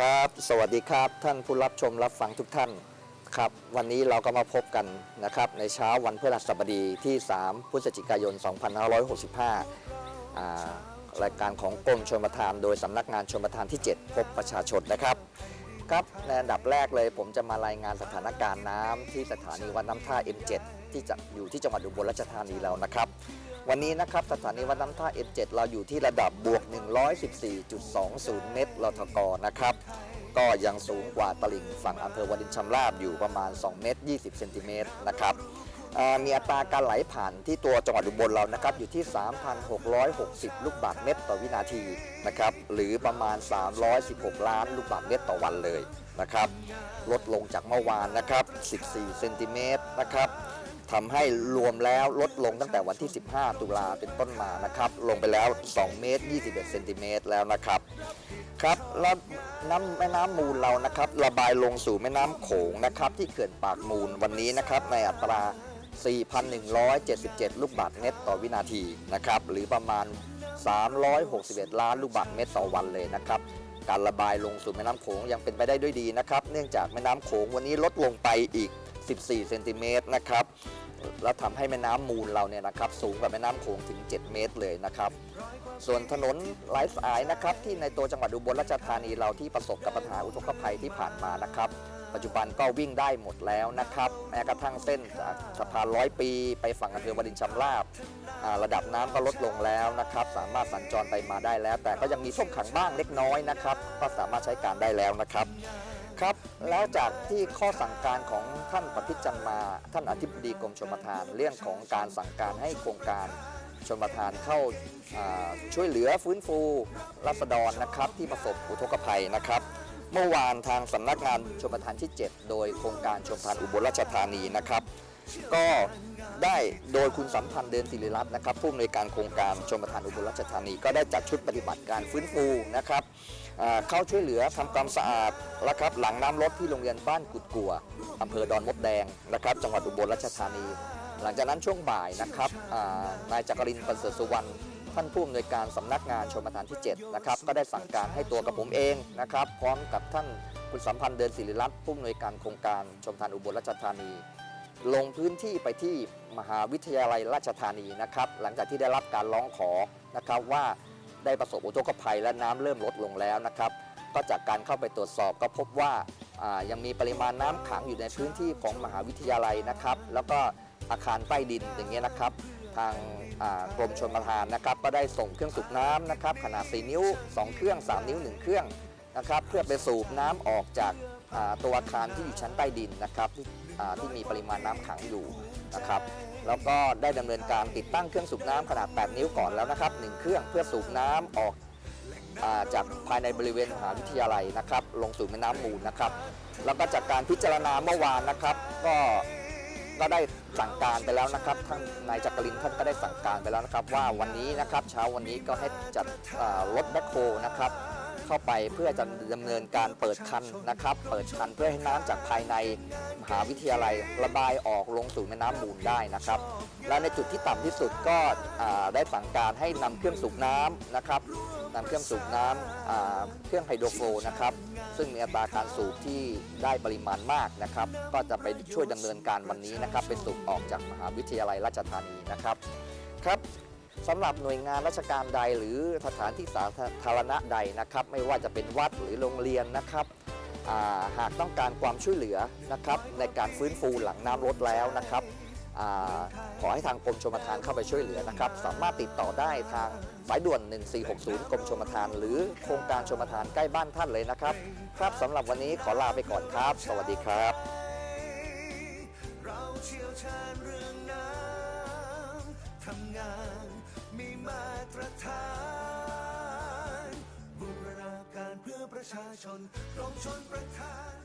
ครับ สวัสดีครับท่านผู้รับชมรับฟังทุกท่านครับ วันนี้เราก็มาพบกันนะครับในเช้าวันพฤหัสบดีที่ 3 พฤศจิกายน 2565ารายการของกรมชลประทานโดยสำนักงานชลประทานที่ 7 พบประชาชนนะครับ ครับในอันดับแรกเลยผมจะมารายงานสถานการณ์น้ำที่สถานีวัดน้ำท่า M7 ที่จะอยู่ที่จังหวัดอุบลราชธานีเรานะครับ วันนี้นะครับสถานีวัดน้ำท่า M7 เราอยู่ที่ระดับบวก 114.20 เมตรลทกนะครับ ก็ยังสูงกว่าตลิ่งฝั่งอำเภอวารินชำราบอยู่ประมาณ 2 เมตร 20 เซนติเมตรนะครับมีอัตราการไหลผ่านที่ตัวจังหวัดอุบลเรานะครับอยู่ที่ 3,660 ลูกบาศก์เมตรต่อวินาทีนะครับหรือประมาณ 316 ล้านลูกบาศก์เมตรต่อวันเลยนะครับลดลงจากเมื่อวานนะครับ 14 เซนติเมตรนะครับ ทำให้รวมแล้วลดลงตั้งแต่วันที่ 15 ตุลาเป็นต้นมานะครับ ลงไปแล้ว 2 เมตร 21 เซนติเมตรแล้วนะครับครับแล้วน้ำแม่น้ำมูลเรานะครับ ระบายลงสู่แม่น้ำโขงนะครับ ที่เขื่อนปากมูลวันนี้นะครับในอัตรา 4,177 ลูกบาศก์เมตรต่อวินาทีนะครับ หรือประมาณ 361 ล้านลูกบาศก์เมตรต่อวันเลยนะครับการระบายลงสู่แม่น้ำโขงยังเป็นไปได้ด้วยดีนะครับ เนื่องจากแม่น้ำโขงวันนี้ลดลงไปอีก 14 เซนติเมตรนะครับ แล้วทำให้แม่น้ำมูลเราเนี่ยนะครับสูงกว่าแม่น้ำโขงถึง 7 เมตรเลยนะครับ ส่วนถนนหลายสายนะครับที่ในตัวจังหวัดอุบลราชธานีเราที่ประสบกับปัญหาอุทกภัยที่ผ่านมานะครับ ปัจจุบันก็วิ่งได้หมดแล้วนะครับแม้กระทั่งเส้นจากสะพานร้อยปี ไปฝั่งอำเภอวดินชำราบอ่าระดับน้ำก็ลดลงแล้วนะครับ สามารถสัญจรไปมาได้แล้ว แต่ก็ยังมีท่วมขังบ้างเล็กน้อยนะครับ ก็สามารถใช้การได้แล้วนะครับ ครับแล้วจากที่ข้อสั่งการของท่านปฏิจันมา ท่านอธิบดีกรมชลประทานเรื่องของการสั่งการให้โครงการชลประทานเข้าช่วยเหลือฟื้นฟูรัษฎรนะครับที่ประสบอุทกภัยนะครับ เมื่อวานทางสำนักงานชลประทานที่ 7 โดยโครงการชลประทานอุบลราชธานีนะครับ ก็ได้โดยคุณสัมพันธ์เดินศิริรัตน์นะครับผู้อำนวยการโครงการชลประทานอุบลราชธานี ก็ได้จัดชุดปฏิบัติการฟื้นฟูนะครับ เข้าช่วยเหลือทำความสะอาดนะครับหลังน้ำลดที่โรงเรียนบ้านกุดกัวอำเภอดอนมดแดงนะครับ จังหวัดอุบลราชธานี หลังจากนั้นช่วงบ่ายนะครับนายจักรินประเสริฐสุวรรณท่านผู้อำนวยการสำนักงานชลประทานที่7นะครับก็ได้สั่งการให้ตัวกับผมเองนะครับ พร้อมกับท่านคุณสัมพันธ์เดินศิริรัตน์ผู้อำนวยการโครงการชลประทานอุบลราชธานี ลงพื้นที่ไปที่มหาวิทยาลัยราชธานีนะครับ หลังจากที่ได้รับการร้องขอนะครับว่า ได้ประสบอุทกภัยและน้ำเริ่มลดลงแล้วนะครับ ก็จากการเข้าไปตรวจสอบก็พบว่ายังมีปริมาณน้ำขังอยู่ในพื้นที่ของมหาวิทยาลัยนะครับ แล้วก็อาคารใต้ดินอย่างเงี้ยนะครับ ทางกรมชลประทานนะครับ ก็ได้ส่งเครื่องสูบน้ำนะครับ ขนาด 4 นิ้ว 2 เครื่อง 3 นิ้ว 1 เครื่องนะครับ เพื่อไปสูบน้ำออกจาก ตัวอาคารที่อยู่ชั้นใต้ดินนะครับที่ที่มีปริมาณน้ำขังอยู่นะครับแล้วก็ได้ดำเนินการติดตั้งเครื่องสูบน้ำขนาด 8 นิ้วก่อนแล้วนะครับ 1 เครื่องเพื่อสูบน้ำออกอจากภายในบริเวณมหาวิทยาลัยนะครับ ลงสู่แม่น้ำมูลนะครับ แล้วก็จากการพิจารณาเมื่อวานนะครับ ก็ก็ได้สั่งการไปแล้วนะครับท่านนายจักรินท่านก็ได้สั่งการไปแล้วนะครับ ว่าวันนี้นะครับ เช้าวันนี้ก็ให้จัดรถแบ็คโฮนะครับ เข้าไปเพื่อจะดำเนินการเปิดคันนะครับ เปิดคันเพื่อให้น้ำจากภายในมหาวิทยาลัยระบายออกลงสู่แม่น้ำมูลได้นะครับ และในจุดที่ต่ำที่สุดก็ได้สั่งการให้นำเครื่องสูบน้ำนะครับนำเครื่องสูบน้ำอ่าเครื่องไฮโดรโฟนะครับ ซึ่งมีอัตราการสูบที่ได้ปริมาณมากนะครับ ก็จะไปช่วยดำเนินการวันนี้นะครับ เป็นสูบออกจากมหาวิทยาลัยราชธานีนะครับ ครับ สำหรับหน่วยงานราชการใดหรือสถานที่สาธารณะใดนะครับ ไม่ว่าจะเป็นวัดหรือโรงเรียนนะครับาหากต้องการความช่วยเหลือนะครับ ในการฟื้นฟูหลังน้ำลดแล้วนะครับอขอให้ทางกรมชลประทานเข้าไปช่วยเหลือนะครับ สามารถติดต่อได้ทางสายด่วน 1460 กรมชลประทาน หรือโครงการชลประทานใกล้บ้านท่านเลยนะครับ ครับสำหรับวันนี้ขอลาไปก่อนครับ สวัสดีครับเราเชี่ยวชาญเรื่องน้ำทำงาน มีมาตรฐานบูรณาการเพื่อประชาชนกรมชนประทาน